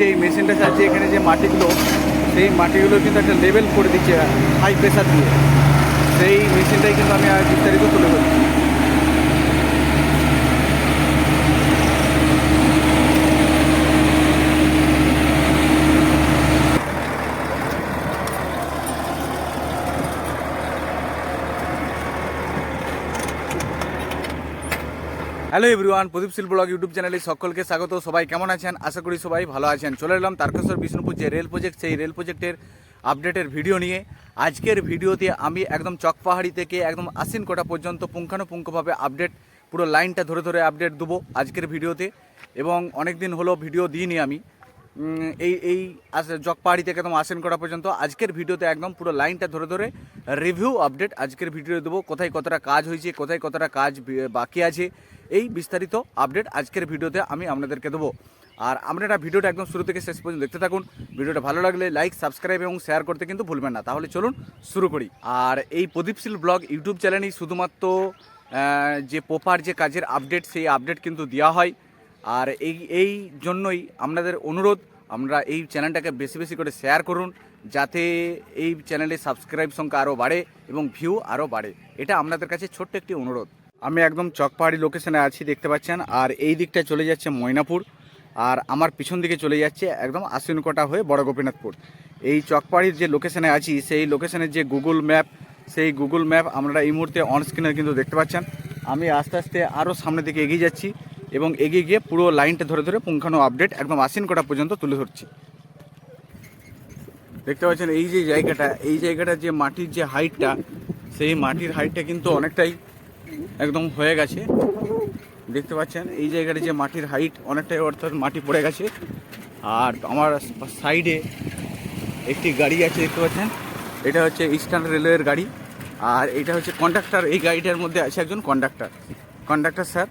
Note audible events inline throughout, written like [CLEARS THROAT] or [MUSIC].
যে মেশিনটা চাচ্ছে এখানে যে মাটিগুলো, সেই মাটিগুলো কিন্তু একটা লেভেল করে দিচ্ছে হাই প্রেশার দিয়ে। সেই মেশিনটাই কিন্তু আমি আর বিস্তারিত তুলে ধরছি। হ্যালো এভরিওয়ান প্রদীপ শিল ব্লগ ইউটিউব চ্যানেলে সকলকে স্বাগত। সবাই কেমন আছেন? আশা করি সবাই ভালো আছেন। চলে এলাম তারকেশ্বর বিষ্ণুপুর যে রেল প্রজেক্ট সেই রেল প্রজেক্টের আপডেটের ভিডিও নিয়ে। আজকের ভিডিওতে আমি একদম চকপাহাড়ি থেকে একদম আশ্বিন কোটা পর্যন্ত পুঙ্খানুপুঙ্খভাবে আপডেট পুরো লাইনটা ধরে ধরে আপডেট দেবো আজকের ভিডিওতে এবং অনেক দিন হলো ভিডিও দিইনি আমি। এই এই জগপাহাড়ি থেকে একদম আসেন করা পর্যন্ত আজকের ভিডিওতে একদম পুরো লাইনটা ধরে ধরে রিভিউ আপডেট আজকের ভিডিও দেবো। কোথায় কতটা কাজ হয়েছে, কোথায় কতটা কাজ বাকি আছে। এই বিস্তারিত আপডেট আজকের ভিডিওতে আমি আপনাদেরকে দেবো। আর আপনারা ভিডিওটা একদম শুরু থেকে শেষ পর্যন্ত দেখতে থাকুন। ভিডিওটা ভালো লাগলে লাইক, সাবস্ক্রাইব এবং শেয়ার করতে কিন্তু ভুলবেন না। তাহলে চলুন শুরু করি। আর এই প্রদীপশীল ব্লগ ইউটিউব চ্যানেলেই শুধুমাত্র যে পোপার যে কাজের আপডেট, সেই আপডেট কিন্তু দেওয়া হয়। আর এই এই জন্যই আপনাদের অনুরোধ, আমরা এই চ্যানেলটাকে বেশি বেশি করে শেয়ার করুন, যাতে এই চ্যানেলে সাবস্ক্রাইব সংখ্যা আরও বাড়ে এবং ভিউ আরও বাড়ে। এটা আপনাদের কাছে ছোট্ট একটি অনুরোধ। আমি একদম চকপাহাড়ি লোকেশনে আছি, দেখতে পাচ্ছেন। আর এই দিকটা চলে যাচ্ছে ময়নাপুর। আর আমার পিছন দিকে চলে যাচ্ছে একদম আশ্বিনকোটা হয়ে বড় গোপীনাথপুর। এই চকপাহাড়ির যে লোকেশনে আছি, সেই লোকেশনের যে গুগল ম্যাপ সেই গুগল ম্যাপ আপনারা এই মুহূর্তে অন স্ক্রিনে কিন্তু দেখতে পাচ্ছেন। আমি আস্তে আস্তে আরও সামনের দিকে এগিয়ে যাচ্ছি এবং এগিয়ে গিয়ে পুরো লাইনটা ধরে ধরে পুঙ্খানো আপডেট একদম আশ্বিন কটা পর্যন্ত তুলে ধরছি। দেখতে পাচ্ছেন এই যে জায়গাটা, এই জায়গাটা যে মাটির যে হাইটটা সেই মাটির হাইটটা কিন্তু অনেকটাই একদম হয়ে গেছে। দেখতে পাচ্ছেন, এই জায়গাটা যে মাটির হাইট অনেকটাই অর্থাৎ মাটি পড়ে গেছে। আর আমার সাইডে একটি গাড়ি আছে, দেখতে পাচ্ছেন? এটা হচ্ছে ইস্টার্ন রেলওয়ের গাড়ি। আর এটা হচ্ছে কন্ডাক্টর এই গাড়িটার মধ্যে আছে একজন কন্ডাক্টর কন্ডাক্টর স্যার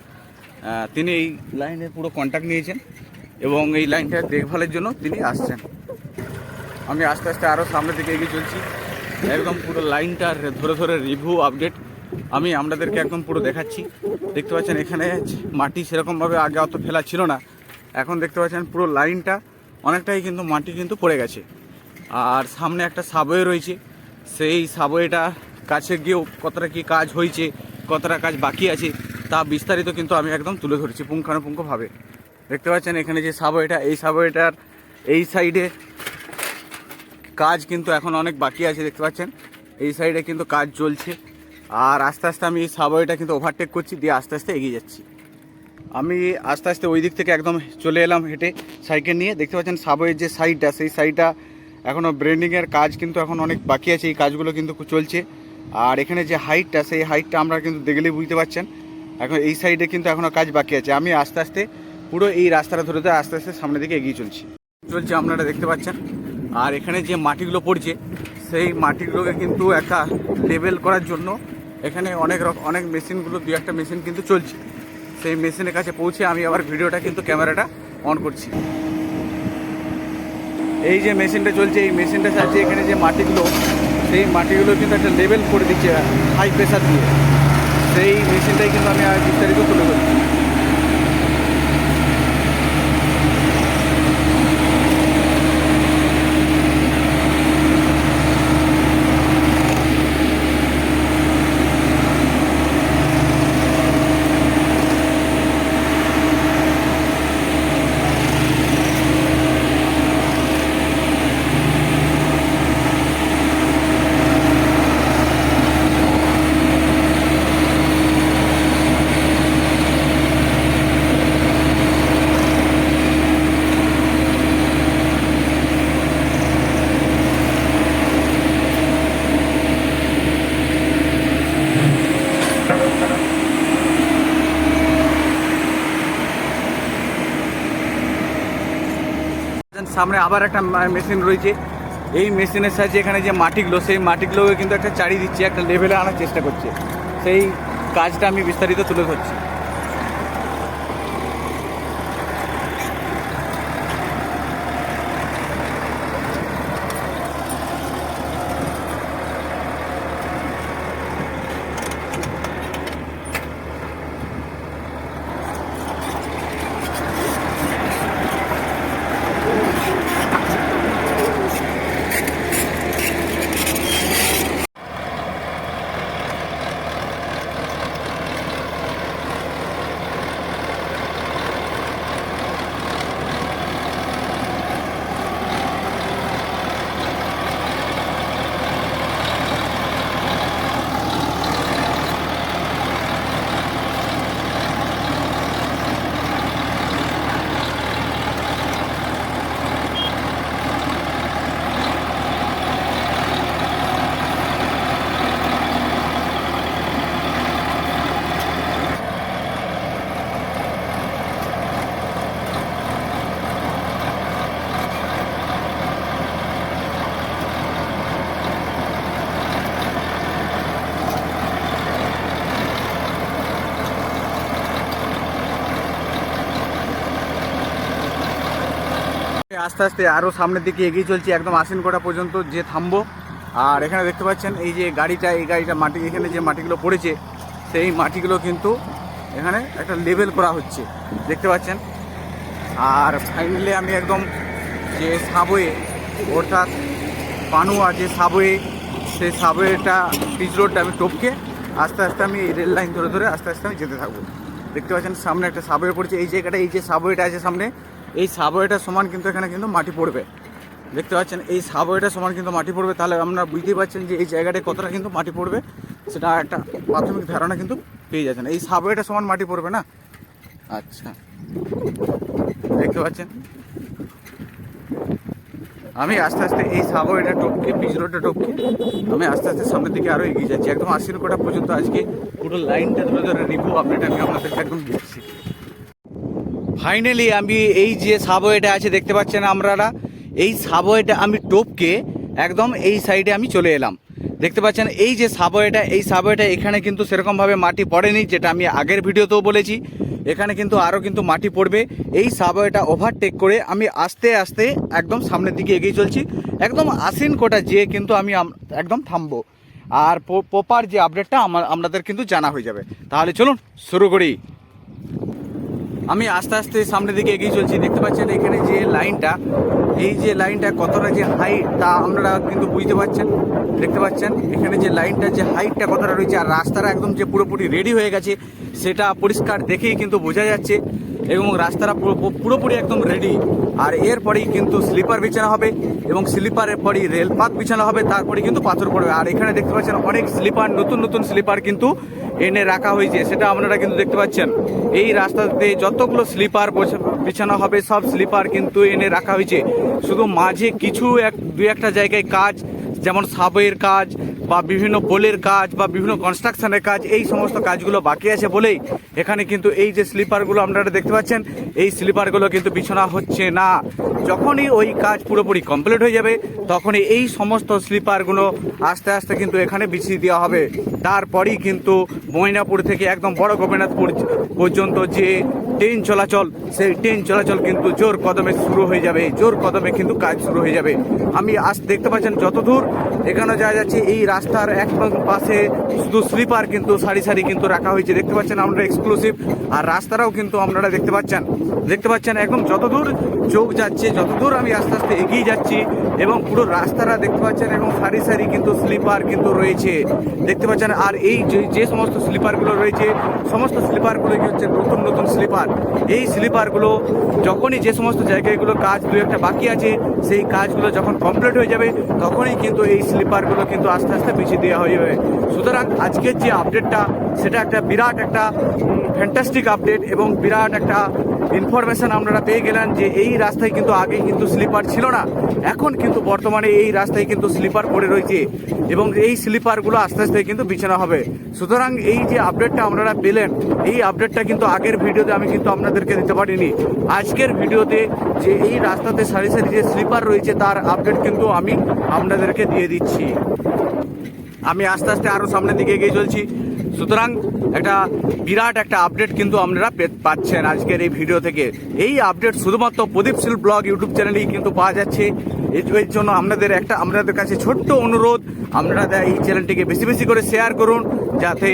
তিনি এই লাইনের পুরো কন্ট্যাক্ট নিয়েছেন এবং এই লাইনটার দেখভালের জন্য তিনি আসছেন। আমি আস্তে আস্তে আরও সামনের দিকে এগিয়ে চলছি। একদম পুরো লাইনটা ধরে ধরে রিভিউ আপডেট আমি আপনাদেরকে একদম পুরো দেখাচ্ছি। দেখতে পাচ্ছেন এখানে মাটি সেরকমভাবে আগে অত ফেলা ছিল না। এখন দেখতে পাচ্ছেন পুরো লাইনটা অনেকটাই কিন্তু মাটি কিন্তু পড়ে গেছে। আর সামনে একটা সাবওয়ে রয়েছে। সেই সাবওয়েটা কাছে গিয়েও কতটা কি কাজ হয়েছে, কতটা কাজ বাকি আছে, তা বিস্তারিত কিন্তু আমি একদম তুলে ধরেছি পুঙ্খানুপুঙ্খভাবে। দেখতে পাচ্ছেন এখানে যে সাবওয়েটা এই সাবওয়েটার এই সাইডে কাজ কিন্তু এখন অনেক বাকি আছে, দেখতে পাচ্ছেন? এই সাইডে কিন্তু কাজ চলছে। আর আস্তে আস্তে আমি সাবওয়েটা কিন্তু ওভারটেক করছি, দিয়ে আস্তে আস্তে এগিয়ে যাচ্ছি। আমি আস্তে আস্তে ওই দিক থেকে একদম চলে এলাম হেঁটে সাইকেল নিয়ে। দেখতে পাচ্ছেন সাবওয়ের যে সাইডটা সেই সাইডটা এখনও ব্রেন্ডিংয়ের কাজ কিন্তু এখন অনেক বাকি আছে, এই কাজগুলো কিন্তু চলছে। আর এখানে যে হাইটটা সেই হাইটটা আমরা কিন্তু দেখলেই বুঝতে পারছেন। এখন এই সাইডে কিন্তু এখনও কাজ বাকি আছে। আমি আস্তে আস্তে পুরো এই রাস্তাটা ধরে ধরে আস্তে আস্তে সামনের দিকে এগিয়ে চলছি। চলছে আপনারা দেখতে পাচ্ছেন। আর এখানে যে মাটিগুলো পড়ছে, সেই মাটিগুলোকে কিন্তু একটা লেভেল করার জন্য এখানে অনেক রকম অনেক মেশিনগুলো, দু একটা মেশিন কিন্তু চলছে। সেই মেশিনের কাছে পৌঁছে আমি আবার ভিডিওটা কিন্তু ক্যামেরাটা অন করছি। এই যে মেশিনটা চলছে, এই মেশিনটা সাহায্যে এখানে যে মাটিগুলো, সেই মাটিগুলো কিন্তু একটা লেভেল করে দিচ্ছে হাই প্রেশার দিয়ে। সেই মেশিনটাই কিন্তু আমি আর বিস্তারিত তুলে ধরছি। সামনে আবার একটা মেশিন রয়েছে। এই মেশিনের সাহায্যে এখানে যে মাটিগুলো, সেই মাটিগুলোকে কিন্তু একটা চাড়ি দিচ্ছে, একটা লেভেলে আনার চেষ্টা করছে। সেই কাজটা আমি বিস্তারিত তুলে ধরছি। আস্তে আস্তে আরও সামনের দিকে এগিয়ে চলছি, একদম আশ্বিনকোটা পর্যন্ত যে থামবো। আর এখানে দেখতে পাচ্ছেন, এই যে গাড়িটা, এই গাড়িটা মাটি, এখানে যে মাটিগুলো পড়েছে, সেই মাটিগুলো কিন্তু এখানে একটা লেভেল করা হচ্ছে। দেখতে পাচ্ছেন? আর ফাইনালি আমি একদম যে সাবওয়ে অর্থাৎ পানুয়া যে সাবওয়ে সেই সাবওয়েটা পিচ রোডটা আমি টপকে আস্তে আস্তে আমি রেল লাইন ধরে ধরে আস্তে আস্তে আমি যেতে থাকব। দেখতে পাচ্ছেন, সামনে একটা সাবওয়ে পড়ছে। এই জায়গাটা, এই যে সাবওয়েটা আছে সামনে এই সাবওয়েটার সমান কিন্তু এখানে কিন্তু মাটি পড়বে। দেখতে পাচ্ছেন? এই সাবওয়েটার সমান কিন্তু মাটি পড়বে। তাহলে আপনারা বুঝতেই পারছেন যে এই জায়গাটায় কতটা কিন্তু মাটি পড়বে, সেটা একটা প্রাথমিক ধারণা কিন্তু পেয়ে যাচ্ছেন। এই সাবওয়েটার সমান মাটি পড়বে না? আচ্ছা। দেখতে পাচ্ছেন? আমি আস্তে আস্তে এই সাবওয়েটা টপকে পিচ রোডটা টপকে, আমি আস্তে আস্তে সামনের দিকে আরও এগিয়ে যাচ্ছি। একদম আশির কোটা পর্যন্ত আজকে পুরো লাইনটা ধরে ধরে রিভিউ আপডেট আমি আপনাদেরকে একদম দিচ্ছি। ফাইনালি আমি এই যে সাবওয়েটা আছে, দেখতে পাচ্ছেন আপনারা এই সাবওয়েটা আমি টপকে একদম এই সাইডে আমি চলে এলাম। দেখতে পাচ্ছেন, এই যে সাবওয়েটা এই সাবওয়েটা এখানে কিন্তু সেরকমভাবে মাটি পড়েনি, যেটা আমি আগের ভিডিওতেও বলেছি। এখানে কিন্তু আরও কিন্তু মাটি পড়বে। এই সাবওয়েটা ওভারটেক করে আমি আস্তে আস্তে একদম সামনের দিকে এগিয়ে চলছি। একদম আসিন কোটা যেয়ে কিন্তু আমি একদম থামবো। আর প্রপার যে আপডেটটা আমার আপনাদের কিন্তু জানা হয়ে যাবে। তাহলে চলুন, শুরু করি। আমি আস্তে আস্তে সামনের দিকে এগিয়ে চলছি। দেখতে পাচ্ছেন এখানে যে লাইনটা, এই যে লাইনটা কতটা যে হাইট তা আপনারা কিন্তু বুঝতে পারছেন। দেখতে পাচ্ছেন এখানে যে লাইনটা, যে হাইটটা কতটা রয়েছে আর রাস্তাটা একদম যে পুরোপুরি রেডি হয়ে গেছে, সেটা পরিষ্কার দেখেই কিন্তু বোঝা যাচ্ছে। এবং রাস্তাটা পুরো- পুরোপুরি একদম রেডি আর এরপরেই কিন্তু স্লিপার বিছানা হবে এবং স্লিপারের পরই রেলপাত বিছানা হবে, তারপরে কিন্তু পাথর পড়বে। আর এখানে দেখতে পাচ্ছেন অনেক স্লিপার নতুন নতুন স্লিপার কিন্তু এনে রাখা হয়েছে। সেটা আপনারা কিন্তু দেখতে পাচ্ছেন। এই রাস্তাতে যতগুলো স্লিপার বিছানা হবে, সব স্লিপার কিন্তু এনে রাখা হয়েছে। শুধু মাঝে কিছু এক দু একটা জায়গায় কাজ, যেমন সাবওয়ের কাজ বা বিভিন্ন পোলের কাজ বা বিভিন্ন কনস্ট্রাকশনের কাজ, এই সমস্ত কাজগুলো বাকি আছে বলেই এখানে কিন্তু এই যে স্লিপারগুলো আপনারা দেখতে পাচ্ছেন, এই স্লিপারগুলো কিন্তু বিছানা হচ্ছে না। যখনই ওই কাজ পুরোপুরি কমপ্লিট হয়ে যাবে, তখনই এই সমস্ত স্লিপারগুলো আস্তে আস্তে কিন্তু এখানে বিছিয়ে দেওয়া হবে। তারপরেই কিন্তু ময়নাপুর থেকে একদম বড় গোপীনাথপুর পর্যন্ত যে ট্রেন চলাচল, সেই ট্রেন চলাচল কিন্তু জোর কদমে শুরু হয়ে যাবে, জোর কদমে কিন্তু কাজ শুরু হয়ে যাবে। আমি আজ দেখতে পাচ্ছেন যতদূর এখানে যাওয়া যাচ্ছে, এই রাস্তার এক পাশে শুধু স্লিপার কিন্তু, সারি সারি কিন্তু রাখা হয়েছে। দেখতে পাচ্ছেন আমরা এক্সক্লুসিভ আর রাস্তাটাও কিন্তু আপনারা দেখতে পাচ্ছেন। দেখতে পাচ্ছেন একদম যতদূর চোখ যাচ্ছে, যতদূর আমি আস্তে আস্তে এগিয়ে যাচ্ছি, এবং পুরো রাস্তাটা দেখতে পাচ্ছেন, এবং সারি সারি কিন্তু স্লিপার কিন্তু রয়েছে। দেখতে পাচ্ছেন, আর এই যে- যে সমস্ত স্লিপারগুলো রয়েছে, সমস্ত স্লিপারগুলো কি হচ্ছে নতুন নতুন স্লিপার। এই স্লিপারগুলো, যখনই যে সমস্ত জায়গাগুলো কাজ দু একটা বাকি আছে, সেই কাজগুলো যখন কমপ্লিট হয়ে যাবে, তখনই কিন্তু এই স্লিপারগুলো কিন্তু আস্তে আস্তে বেশি দেওয়া হয়ে যাবে। সুতরাং আজকের যে আপডেটটা সেটা একটা বিরাট একটা ফ্যান্টাস্টিক আপডেট এবং বিরাট একটা ইনফরমেশন আপনারা পেয়ে গেলেন যে এই রাস্তায় কিন্তু আগে কিন্তু স্লিপার ছিল না। এখন কিন্তু বর্তমানে এই রাস্তায় কিন্তু স্লিপার পড়ে রয়েছে এবং এই স্লিপারগুলো আস্তে আস্তে কিন্তু বিছানা হবে। সুতরাং এই যে আপডেটটা আপনারা পেলেন, এই আপডেটটা কিন্তু আগের ভিডিওতে আমি কিন্তু আপনাদেরকে দিতে পারিনি। আজকের ভিডিওতে যে এই রাস্তাতে সারি সারি যে স্লিপার রয়েছে, তার আপডেট কিন্তু আমি আপনাদেরকে দিয়ে দিচ্ছি। আমি আস্তে আস্তে আরও সামনের দিকে এগিয়ে চলছি। সুতরাং একটা বিরাট একটা আপডেট কিন্তু আপনারা পাচ্ছেন আজকের এই ভিডিও থেকে। এই আপডেট শুধুমাত্র প্রদীপ শীল ব্লগ ইউটিউব চ্যানেলেই কিন্তু পাওয়া যাচ্ছে। এর জন্য আপনাদের একটা, আপনাদের কাছে ছোট্ট অনুরোধ, আপনারা এই চ্যানেলটিকে বেশি বেশি করে শেয়ার করুন যাতে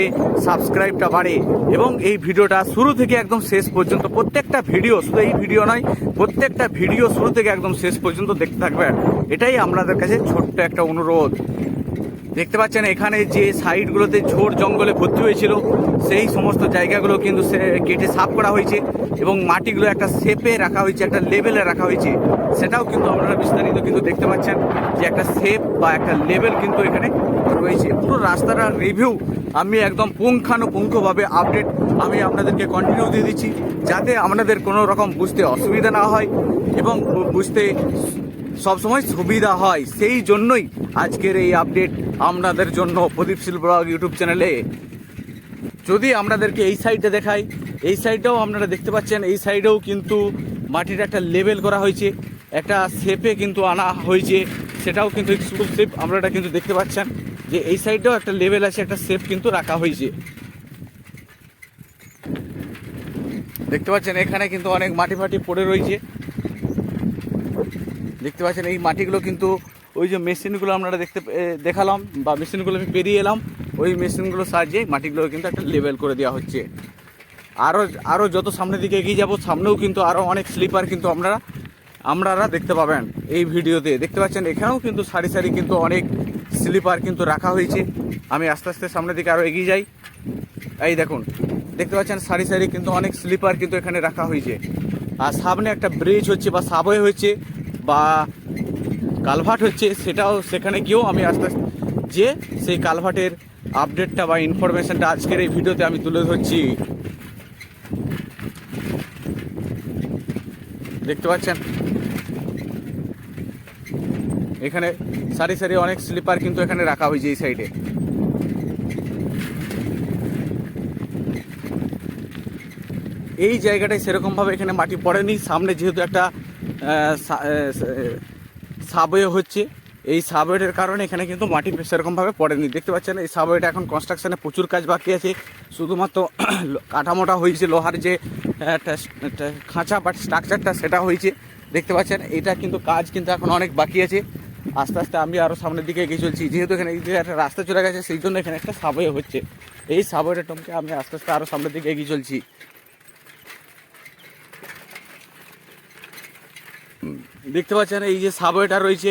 সাবস্ক্রাইবটা বাড়ে। এবং এই ভিডিওটা শুরু থেকে একদম শেষ পর্যন্ত, প্রত্যেকটা ভিডিও শুধু এই ভিডিও নয়, প্রত্যেকটা ভিডিও শুরু থেকে একদম শেষ পর্যন্ত দেখতে থাকবেন। এটাই আপনাদের কাছে ছোট্ট একটা অনুরোধ। দেখতে পাচ্ছেন এখানে যে সাইডগুলোতে ঝোড় জঙ্গলে ভর্তি হয়েছিল, সেই সমস্ত জায়গাগুলো কিন্তু সে কেটে সাফ করা হয়েছে এবং মাটিগুলো একটা শেপে রাখা হয়েছে, একটা লেভেলে রাখা হয়েছে। সেটাও কিন্তু আপনারা বিস্তারিত কিন্তু দেখতে পাচ্ছেন যে একটা শেপ বা একটা লেভেল কিন্তু এখানে রয়েছে। পুরো রাস্তাটার রিভিউ আমি একদম পুঙ্খানুপুঙ্খভাবে আপডেট আমি আপনাদেরকে কন্টিনিউ দিয়ে দিচ্ছি, যাতে আপনাদের কোনো রকম বুঝতে অসুবিধা না হয় এবং বুঝতে সবসময় সুবিধা হয়। সেই জন্যই আজকের এই আপডেট আপনাদের জন্য প্রদীপ শীল ব্লগ ইউটিউব চ্যানেলে। যদি আপনাদেরকে এই সাইডে দেখাই, এই সাইডটাও আপনারা দেখতে পাচ্ছেন, এই সাইডেও কিন্তু মাটির একটা লেভেল করা হয়েছে। একটা শেপে কিন্তু আনা হয়েছে। সেটাও কিন্তু এক্সক্লুসিভ আপনারা কিন্তু দেখতে পাচ্ছেন যে এই সাইডটাও একটা লেভেল আছে, একটা শেপ কিন্তু রাখা হয়েছে। দেখতে পাচ্ছেন, এখানে কিন্তু অনেক মাটি ফাটি পড়ে রয়েছে। দেখতে পাচ্ছেন, এই মাটিগুলো কিন্তু ওই যে মেশিনগুলো আপনারা দেখতে দেখালাম বা মেশিনগুলো আমি পেরিয়ে এলাম, ওই মেশিনগুলোর সাহায্যে মাটিগুলো কিন্তু একটা লেভেল করে দেওয়া হচ্ছে। আরও আরও যত সামনের দিকে এগিয়ে যাব, সামনেও কিন্তু আরও অনেক স্লিপার কিন্তু আপনারা আপনারা দেখতে পাবেন এই ভিডিওতে। দেখতে পাচ্ছেন, এখানেও কিন্তু সারি সারি কিন্তু অনেক স্লিপার কিন্তু রাখা হয়েছে। আমি আস্তে আস্তে সামনের দিকে আরও এগিয়ে যাই। এই দেখুন, দেখতে পাচ্ছেন, সারি সারি কিন্তু অনেক স্লিপার কিন্তু এখানে রাখা হয়েছে। আর সামনে একটা ব্রিজ হচ্ছে বা সাবওয়ে হচ্ছে। বা কালভার্ট হচ্ছে, সেটাও সেখানে গিয়েও আমি আস্তে আস্তে যে সেই কালভার্টের আপডেটটা বা ইনফরমেশানটা আজকের এই ভিডিওতে আমি তুলে ধরছি। দেখতে পাচ্ছেন? এখানে সারি সারি অনেক স্লিপার কিন্তু এখানে রাখা হয়েছে এই সাইডে এই জায়গাটায় সেরকমভাবে এখানে মাটি পড়েনি। সামনে যেহেতু একটা সাবওয়ে হচ্ছে। এই সাবওয়েটের কারণে এখানে কিন্তু মাটি সেরকমভাবে পড়েনি। দেখতে পাচ্ছেন, এই সাবওয়েটা এখন কনস্ট্রাকশানে প্রচুর কাজ বাকি আছে। শুধুমাত্র [CLEARS THROAT] কাঠামোটা হয়েছে, লোহার যে খাঁচা বা স্ট্রাকচারটা সেটা হয়েছে। দেখতে পাচ্ছেন, এটা কিন্তু কাজ কিন্তু এখন অনেক বাকি আছে। আস্তে আস্তে আমি আরও সামনের দিকে এগিয়ে চলছি। যেহেতু এখানে একটা রাস্তা চলে গেছে, সেই জন্য এখানে একটা সাবওয়ে হচ্ছে। এই সাবওয়েটা টমকে আমি আস্তে আস্তে আরও সামনের দিকে এগিয়ে চলছি। দেখতে পাচ্ছেন, এই যে সাবওয়েটা রয়েছে,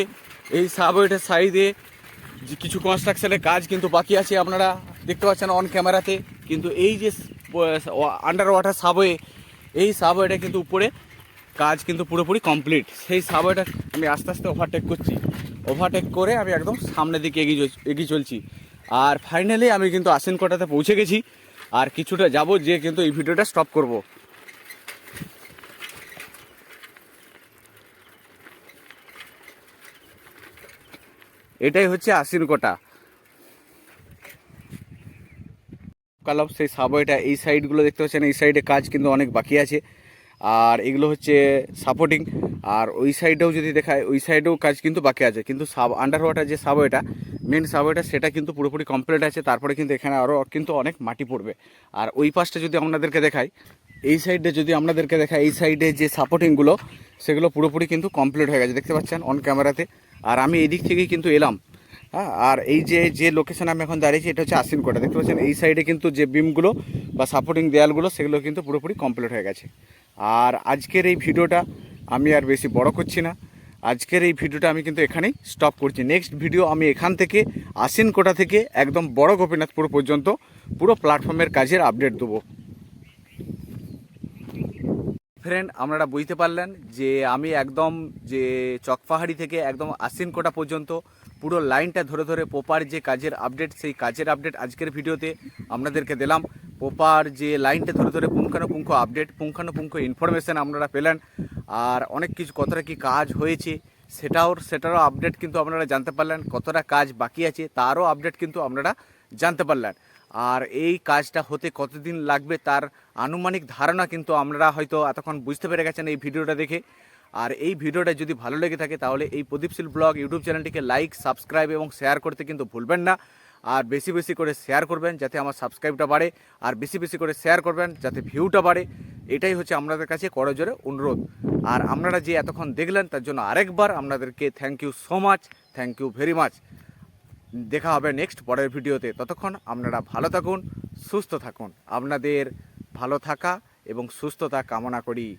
এই সাবওয়েটার সাইডে যে কিছু কনস্ট্রাকশনের কাজ কিন্তু বাকি আছে আপনারা দেখতে পাচ্ছেন অন ক্যামেরাতে কিন্তু এই যে আন্ডার ওয়াটার সাবওয়ে এই সাবওয়েটা কিন্তু উপরে কাজ কিন্তু পুরোপুরি কমপ্লিট সেই সাবওয়েটা আমি আস্তে আস্তে ওভারটেক করছি। ওভারটেক করে আমি একদম সামনের দিকে এগিয়ে এগিয়ে চলছি। আর ফাইনালি আমি কিন্তু আসিনকোটাতে পৌঁছে গেছি। আর কিছুটা যাব যে কিন্তু এই ভিডিওটা স্টপ করব। এটাই হচ্ছে আসিনকোটা কালাম সেই সাবওয়েটা, এই সাইডগুলো দেখতে পাচ্ছেন, এই সাইডে কাজ কিন্তু অনেক বাকি আছে। আর এগুলো হচ্ছে সাপোর্টিং। আর ওই সাইডেও যদি দেখায় ওই সাইডেও কাজ কিন্তু বাকি আছে। কিন্তু সাব আন্ডার ওয়াটার যে সাবওয়েটা মেন সাবওয়েটা, সেটা কিন্তু পুরোপুরি কমপ্লিট আছে। তারপরে কিন্তু এখানে আরও কিন্তু অনেক মাটি পড়বে। আর ওই পাশটা যদি আপনাদেরকে দেখাই, এই সাইডে যদি আপনাদেরকে দেখায় এই সাইডে যে সাপোর্টিংগুলো সেগুলো পুরোপুরি কিন্তু কমপ্লিট হয়ে গেছে। দেখতে পাচ্ছেন অন ক্যামেরাতে আর আমি এই দিক থেকেই কিন্তু এলাম। হ্যাঁ আর এই যে যে লোকেশন আমি এখন দাঁড়িয়েছি, এটা হচ্ছে আশ্বিনকোটা দেখতে পাচ্ছেন, এই সাইডে কিন্তু যে বিমগুলো বা সাপোর্টিং দেয়ালগুলো, সেগুলো কিন্তু পুরোপুরি কমপ্লিট হয়ে গেছে। আর আজকের এই ভিডিওটা আমি আর বেশি বড় করছি না। আজকের এই ভিডিওটা আমি কিন্তু এখানেই স্টপ করছি। নেক্সট ভিডিও আমি এখান থেকে আশ্বিনকোটা থেকে একদম বড় গোপীনাথপুর পর্যন্ত পুরো প্ল্যাটফর্মের কাজের আপডেট দেবো। ফ্রেন্ড, আপনারা বুঝতে পারলেন যে আমি একদম যে চকপাহাড়ি থেকে একদম আশ্বিনকোটা পর্যন্ত পুরো লাইনটা ধরে ধরে পোপার যে কাজের আপডেট সেই কাজের আপডেট আজকের ভিডিওতে আপনাদেরকে দিলাম। পোপার যে লাইনটা ধরে ধরে পুঙ্খানুপুঙ্খ আপডেট পুঙ্খানুপুঙ্খ ইনফরমেশান আপনারা পেলেন। আর অনেক কিছু, কতটা কি কাজ হয়েছে, সেটাও, সেটারও আপডেট কিন্তু আপনারা জানতে পারলেন। কতটা কাজ বাকি আছে, তারও আপডেট কিন্তু আপনারা জানতে পারলেন। আর এই কাজটা হতে কতদিন লাগবে তার আনুমানিক ধারণা কিন্তু আপনারা হয়তো এতক্ষণ বুঝতে পেরে গেছেন এই ভিডিওটা দেখে। আর এই ভিডিওটা যদি ভালো লেগে থাকে তাহলে এই প্রদীপশীল ব্লগ ইউটিউব চ্যানেলটিকে লাইক, সাবস্ক্রাইব এবং শেয়ার করতে কিন্তু ভুলবেন না। আর বেশি বেশি করে শেয়ার করবেন যাতে আমার সাবস্ক্রাইবটা বাড়ে। আর বেশি বেশি করে শেয়ার করবেন যাতে ভিউটা বাড়ে। এটাই হচ্ছে আপনাদের কাছে করজোরে অনুরোধ। আর আপনারা যে এতক্ষণ দেখলেন তার জন্য আরেকবার আপনাদেরকে thank you so much thank you very much দেখা হবে নেক্সট পরের ভিডিওতে। ততক্ষণ আপনারা ভালো থাকুন, সুস্থ থাকুন। আপনাদের ভালো থাকা এবং সুস্থতা কামনা করি।